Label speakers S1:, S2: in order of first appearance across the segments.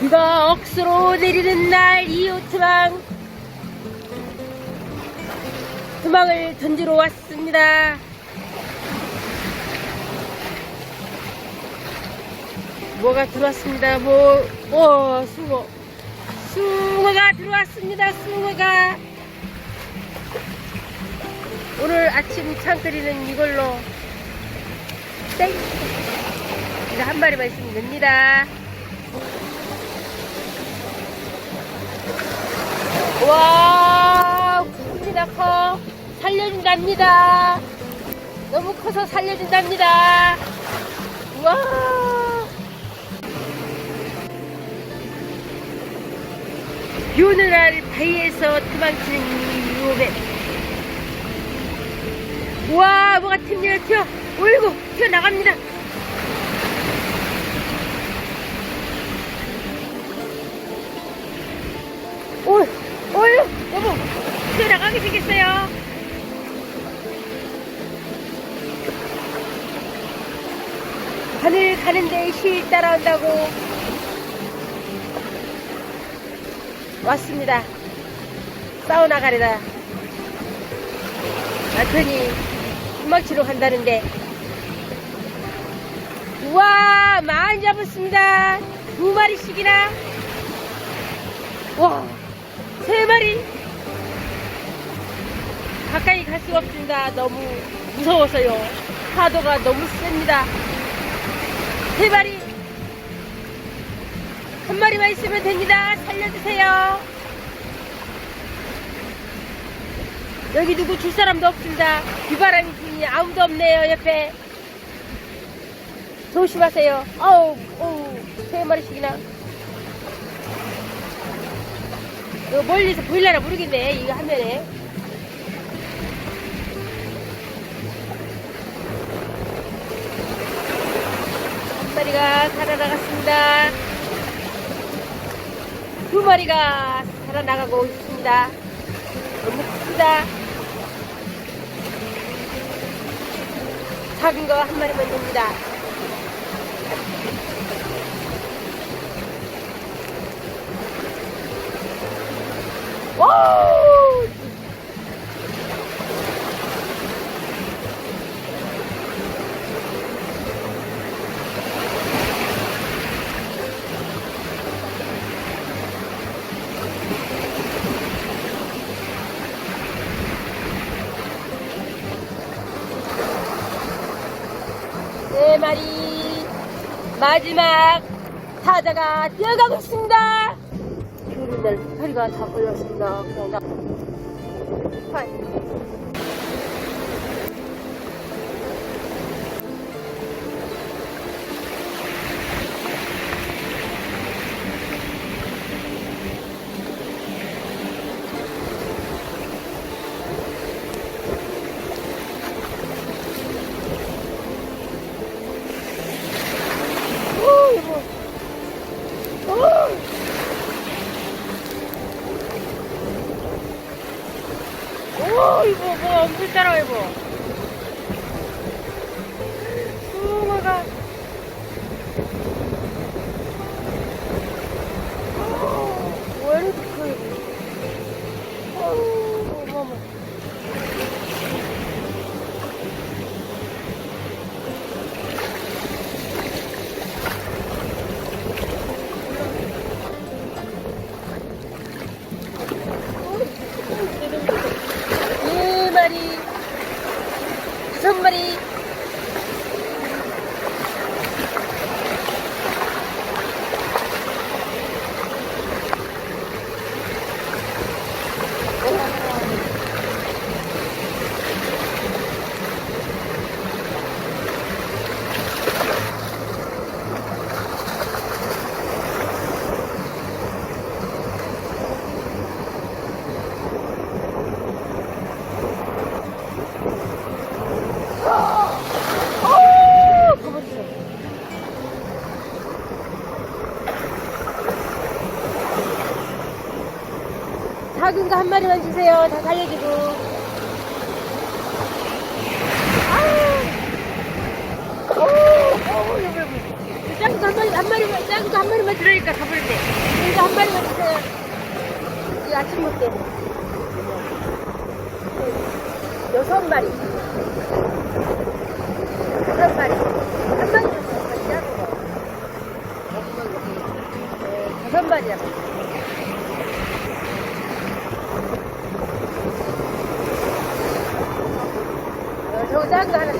S1: 비가 억수로 내리는 날 이웃트망 투망을 던지러 왔습니다. 뭐가 들어왔습니다. 뭐, 오, 숭어. 숭어가 들어왔습니다. 숭어가. 오늘 아침 창 끓이는 이걸로 땡! 이거 한 마리만 있으면 됩니다. 와, 큽니다, 커. 살려준답니다. 너무 커서 살려준답니다. 와. 비 오는 날 바위에서 도망치는 이 위험해. 와, 뭐가 튕겨, 튀어. 어이구, 튀어나갑니다. 여보, 생겼어요. 하늘 가는데 실 따라온다고 왔습니다. 사우나 가려다 남편이 숨막치러 간다는데 우와 많이 잡았습니다. 두 마리씩이나 와 세 마리 가까이 갈 수가 없습니다. 너무 무서워서요. 파도가 너무 셉니다. 세 마리 한 마리만 있으면 됩니다. 살려주세요. 여기 누구 줄 사람도 없습니다. 비바람이 부니 아무도 없네요. 옆에 조심하세요. 어우, 어우, 세 마리씩이나. 이거 멀리서 보일라나 모르겠네. 이거 화면에. 마리가 살아나갔습니다. 두 마리가 살아나가고 있습니다. 너무 큽니다. 작은 거 한 마리만 됩니다. 네 마리 마지막 타자가 뛰어가고 있습니다. 교류날 허리가 다 걸렸습니다. 팔. 오, 여보. 오. 오, 이거 뭐가 엄청 따라와, 이거. 숭어가. 오, 왜 이렇게 커, 이거. 어우, 어머머. 네 마리, 다섯 마리. 오! 가버렸어. 거한 마리만 주세요. 다 살려주고. 아! 작은 거한 마리, 한 마리만, 작 짱구 한 마리만 들으니까 가버렸네. 이거 한 마리만 주세요. 이 아침 먹게. 여섯 마리. 여섯 마리. 한 마리 줬어요. 네, 다섯 마리야. 어, 작은 거 하나 더.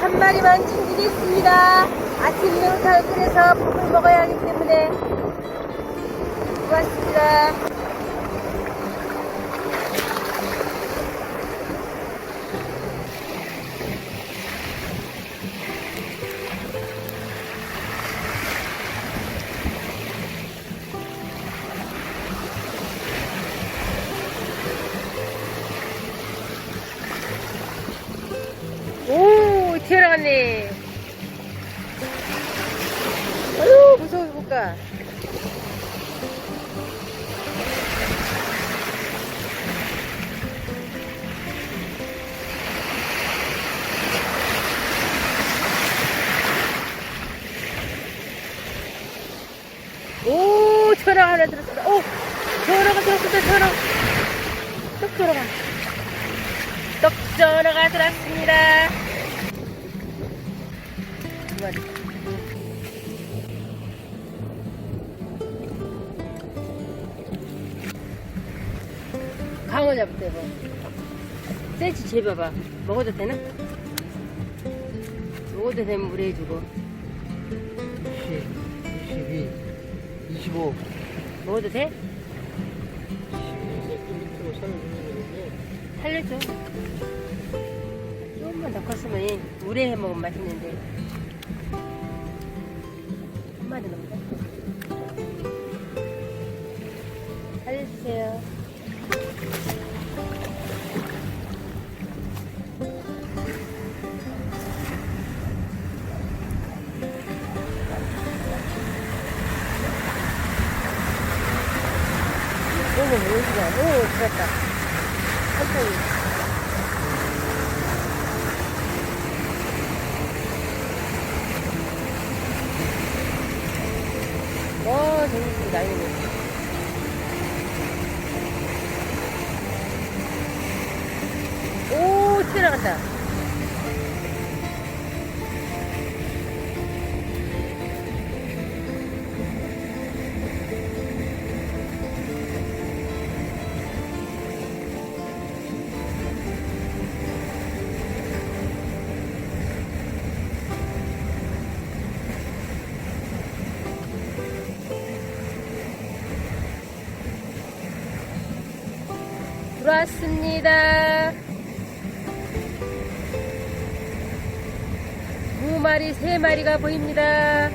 S1: 한 마리만 챙기겠습니다. 아침 매운탕을 끓여서 밥을 먹어야 하기 때문에 고맙습니다. 오, 튀어나갔네. 아유, 무서워, 볼까. 오, 전화가 하나 들었습니다. 오, 전화가 들었습니다, 전화. 떡 전화가. 떡 전화가 들었습니다. 두 마리. 강어 잡을 때 뭐. 센치 재봐봐. 먹어도 되나? 먹어도 되면 물에 해주고.
S2: 20, 22, 25.
S1: 먹어도 돼?
S2: 22kg 살려주는
S1: 살려줘. 조금만 더 컸으면 물에 해 먹으면 맛있는데. 한 마리 넘자. 살려주세요. 오늘 뭐지야? 오. 천천히. 와, 재밌습니다. 이거. 오, 튀어나간다. 들어왔습니다. 두 마리, 세 마리가 보입니다.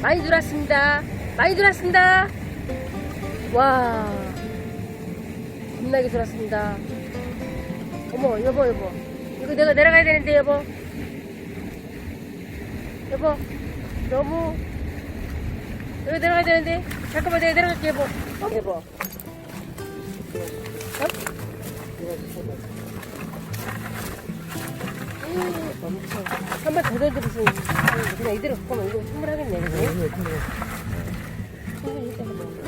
S1: 많이 들어왔습니다. 많이 들어왔습니다. 와, 겁나게 들어왔습니다. 어머, 여보, 여보. 이거 내가 내려가야 되는데, 여보. 여보, 너무 여기 내려가야 되는데 잠깐만 내가 내려갈게 여보 어? 여보 어? 한번 더 던져보시면 그냥 이대로 가면 이거 충분하겠네 그지?
S2: 거.
S1: 충분히 이따가 먹어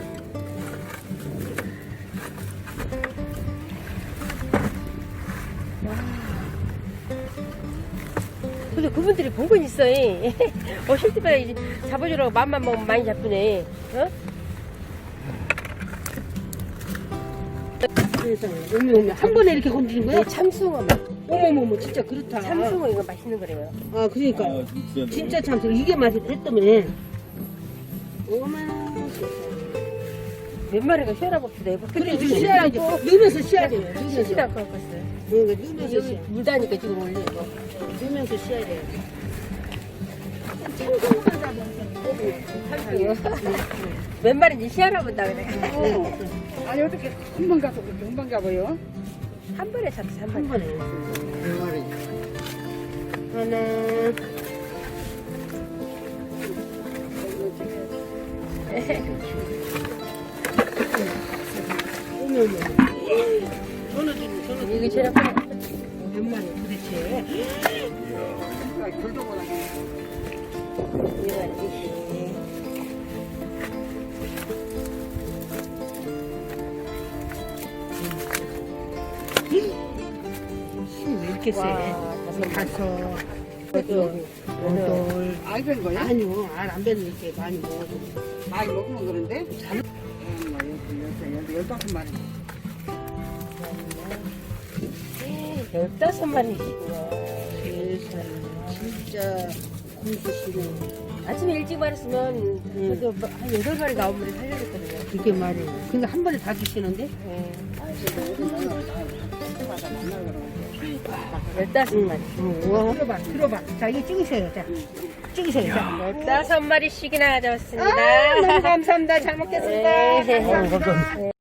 S1: 근데 그분들이 복은 있어. 어, 실제가 이제 잡아주라고 맘만 먹으면 많이 잡히네. 어?
S3: 세상에. 어머, 어머. 한 번에 이렇게 건드린 거야?
S1: 이 참숭어 맛.
S3: 어머머머, 진짜 그렇다.
S1: 참숭어 이거 맛있는 거래요.
S3: 아, 그러니까.
S4: 아, 진짜.
S3: 진짜 참숭어. 이게 맛이 됐다며. 어머.
S1: 몇 마리가 쉬어라 봅시다. 이거.
S3: 그래,
S1: 근데
S3: 좀 쉬어야지. 누면서 쉬어야 돼요. 누면서.
S1: 쉬지도 않고 컸어요.
S3: 그러니까 누면서
S1: 여기
S3: 쉬어.
S1: 물다니까 지금 올려 이거.
S3: 누면서 쉬어야 돼요.
S1: 참숭어. 몇 마리인지 쉬어라 본다 그래.
S5: 아니 어떻게 한 번 가서 그렇게 금방 가봐요?
S1: 한 번에 잡지
S3: 한한
S1: 번에.
S2: 네.
S3: 하나.
S1: 이게 제일.
S3: 몇 마리 도대체?
S5: 돌도 못하게.
S3: 힘왜 이렇게 세?
S5: 알된 거야?
S3: 아니요, 알안 뱉는 게 많이 먹어도.
S5: 많이 먹으면 그런데? 잘. 열다섯 마리.
S1: 열다섯 마리.
S3: 세상에, 진짜
S1: 아침에 일찍 말했으면
S3: 응.
S1: 그래도 뭐한 여덟 마리 아홉 마리 살려줬거든요.
S3: 그게 말이에요. 근데 한 번에 다 주시는데?
S1: 네.
S5: 만나 그러고.
S1: 열다섯 마리.
S3: 우와. 들어봐, 들어봐. 자, 이거 찍으세요. 자, 찍으세요. 자.
S1: 열다섯 마리씩이나 가져왔습니다.
S3: 아, 너무 감사합니다. 잘 먹겠습니다.
S1: 네.
S3: 감사합니다.